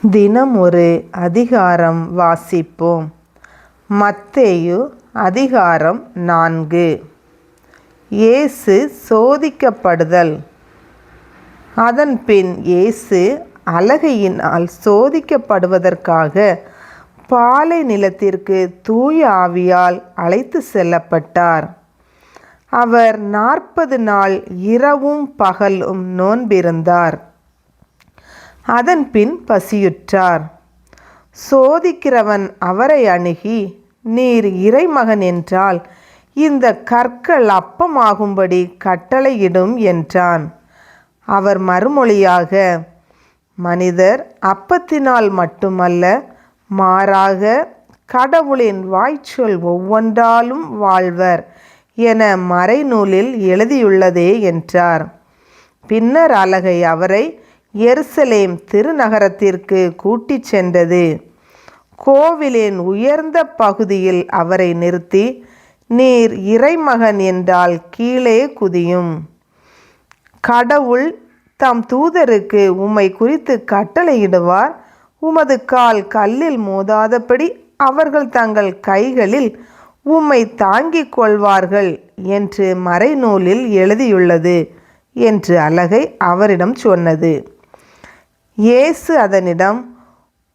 தினம் ஒரு அதிகாரம் வாசிப்போம். மத்தேயு அதிகாரம் நான்கு. இயேசு சோதிக்கப்படுதல். அதன்பின் இயேசு அலகையினால் சோதிக்கப்படுவதற்காக பாலை நிலத்திற்கு தூய ஆவியால் அழைத்து செல்லப்பட்டார். அவர் நாற்பது நாள் இரவும் பகலும் நோன்பிருந்தார். அதன்பின் பசியுற்றார். சோதிக்கிறவன் அவரை அணுகி நீர் இறைமகன் என்றால் இந்த கற்கள் அப்பமாகும்படி கட்டளையிடும் என்றான். அவர் மறுமொழியாக மனிதர் அப்பத்தினால் மட்டுமல்ல மாறாக கடவுளின் வாய்ச்சொல் ஒவ்வொன்றாலும் வாழ்வர் என மறைநூலில் எழுதியுள்ளதே என்றார். பின்னர் அழகை அவரை எருசலேம் திருநகரத்திற்கு கூட்டிச் சென்றது. கோவிலின் உயர்ந்த பகுதியில் அவரை நிறுத்தி நீர் இறைமகன் என்றால் கீழே குதியும். கடவுள் தம் தூதருக்கு உம்மை குறித்து கட்டளையிடுவார். உமது கால் கல்லில் மோதாதபடி அவர்கள் தங்கள் கைகளில் உம்மை தாங்கிக் கொள்வார்கள் என்று மறைநூலில் எழுதியுள்ளது என்று அழகை அவரிடம் சொன்னது. இயேசு அதனிடம்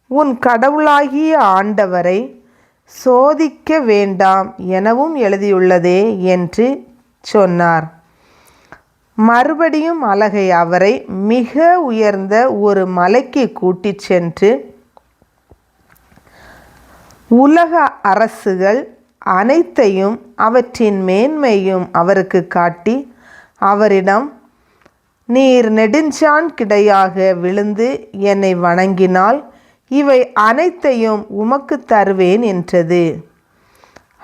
உன் கடவுளாகிய ஆண்டவரை சோதிக்க வேண்டாம் எனவும் எழுதியுள்ளதே என்று சொன்னார். மறுபடியும் அழகை அவரை மிக உயர்ந்த ஒரு மலைக்கு கூட்டிச் சென்று உலக அரசுகள் அனைத்தையும் அவற்றின் மேன்மையும் அவருக்கு காட்டி அவரிடம் நீர் நெடுஞ்சான் கிடையாக விழுந்து என்னை வணங்கினால் இவை அனைத்தையும் உமக்கு தருவேன் என்றது.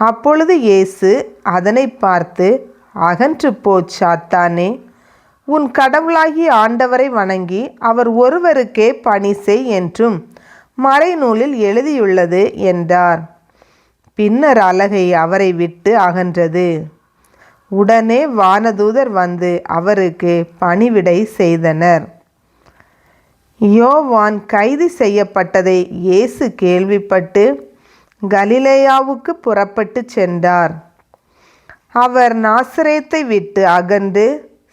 அப்பொழுது இயேசு அதனை பார்த்து அகன்று போ சாத்தானே. உன் கடவுளாகி ஆண்டவரை வணங்கி அவர் ஒருவருக்கே பணி செய் என்றும் மறைநூலில் எழுதியுள்ளது என்றார். பின்னர் அலகை அவரை விட்டு அகன்றது. உடனே வானதூதர் வந்து அவருக்கு பணிவிடை செய்தனர். யோவான் கைது செய்யப்பட்டதை இயேசு கேள்விப்பட்டு கலிலேயாவுக்கு புறப்பட்டு சென்றார். அவர் நாசரேத்தை விட்டு அகன்று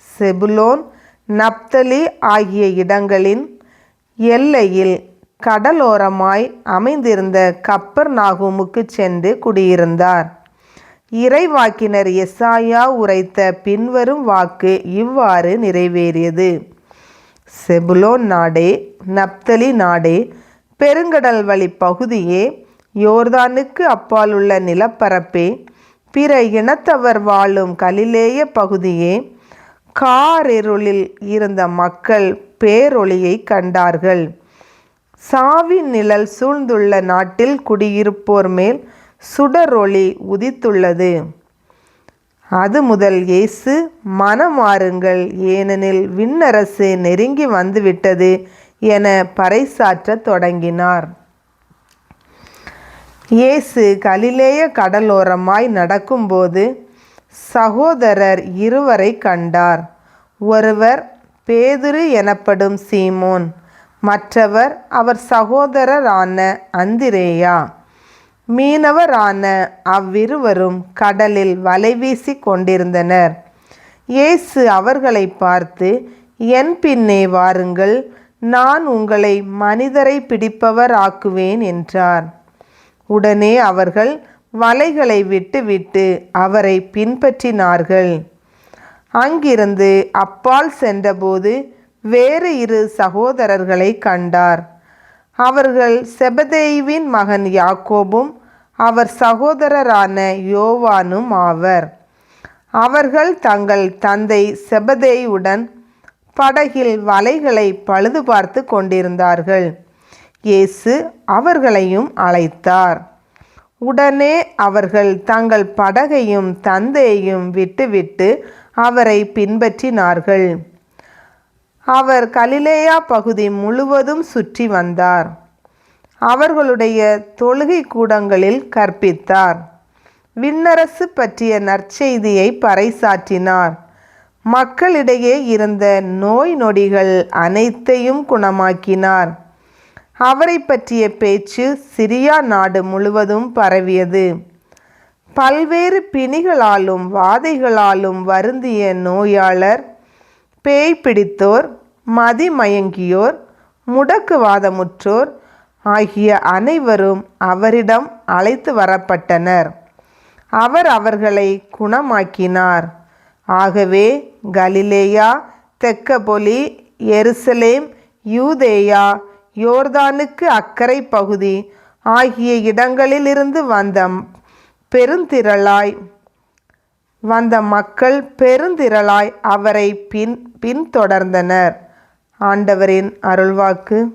செபுலோன் நப்தலி ஆகிய இடங்களின் எல்லையில் கடலோரமாய் அமைந்திருந்த கப்பர் நாகூமுக்கு சென்று குடியிருந்தார். இறைவாக்கினர் எஸ்ஸாயா உரைத்த பின்வரும் வாக்கு இவ்வாறு நிறைவேறியது. செபுலோன் நாடே நப்தலி நாடே பெருங்கடல் வழி பகுதியே யோர்தானுக்கு அப்பாலுள்ள நிலப்பரப்பே பிற இனத்தவர் வாழும் கலிலேய பகுதியே காரெருளில் இருந்த மக்கள் பேரொளியை கண்டார்கள். சாவின் நிழல் சூழ்ந்துள்ள நாட்டில் குடியிருப்போர் மேல் சுடரொளி உதித்துள்ளது. அது முதல் இயேசு மனமாறுங்கள் ஏனெனில் விண்ணரசு நெருங்கி வந்துவிட்டது என பறைசாற்றத் தொடங்கினார். இயேசு கலிலேய கடலோரமாய் நடக்கும்போது சகோதரர் இருவரை கண்டார். ஒருவர் பேதுரு எனப்படும் சீமோன் மற்றவர் அவர் சகோதரரான அந்திரேயா. மீனவரான அவ்விருவரும் கடலில் வலைவீசி கொண்டிருந்தனர். இயேசு அவர்களை பார்த்து என் பின்னே வாருங்கள் நான் உங்களை மனிதரை பிடிப்பவர் ஆக்குவேன் என்றார். உடனே அவர்கள் வலைகளை விட்டுவிட்டு அவரை பின்பற்றினார்கள். அங்கிருந்து அப்பால் சென்றபோது வேறு இரு சகோதரர்களை கண்டார். அவர்கள் செபதேயுவின் மகன் யாக்கோபும் அவர் சகோதரரான யோவானும் ஆவர். அவர்கள் தங்கள் தந்தை செபதேயுடன் படகில் வலைகளை பழுது பார்த்து கொண்டிருந்தார்கள். இயேசு அவர்களையும் அழைத்தார். உடனே அவர்கள் தங்கள் படகையும் தந்தையையும் விட்டுவிட்டு அவரை பின்பற்றினார்கள். அவர் கலிலேயா பகுதி முழுவதும் சுற்றி வந்தார். அவர்களுடைய தொழுகை கூடங்களில் கற்பித்தார். விண்ணரசு பற்றிய நற்செய்தியை பறைசாற்றினார். மக்களிடையே இருந்த நோய் நொடிகள் அனைத்தையும் குணமாக்கினார். அவரை பற்றிய பேச்சு சிரியா நாடு முழுவதும் பரவியது. பல்வேறு பிணிகளாலும் வாதைகளாலும் வருந்திய நோயாளர் பேய் பிடித்தோர் மதிமயங்கியோர் முடக்குவாதமுற்றோர் ஆகிய அனைவரும் அவரிடம் அழைத்து வரப்பட்டனர். அவர் அவர்களை குணமாக்கினார். ஆகவே கலிலேயா தெக்கபொலி எருசலேம் யூதேயா யோர்தானுக்கு அக்கறை பகுதி ஆகிய இடங்களிலிருந்து வந்த பெருந்திரளாய் வந்த மக்கள் பெருந்திரளாய் அவரை பின் பின்தொடர்ந்தனர். ஆண்டவரின் அருள்வாக்கு.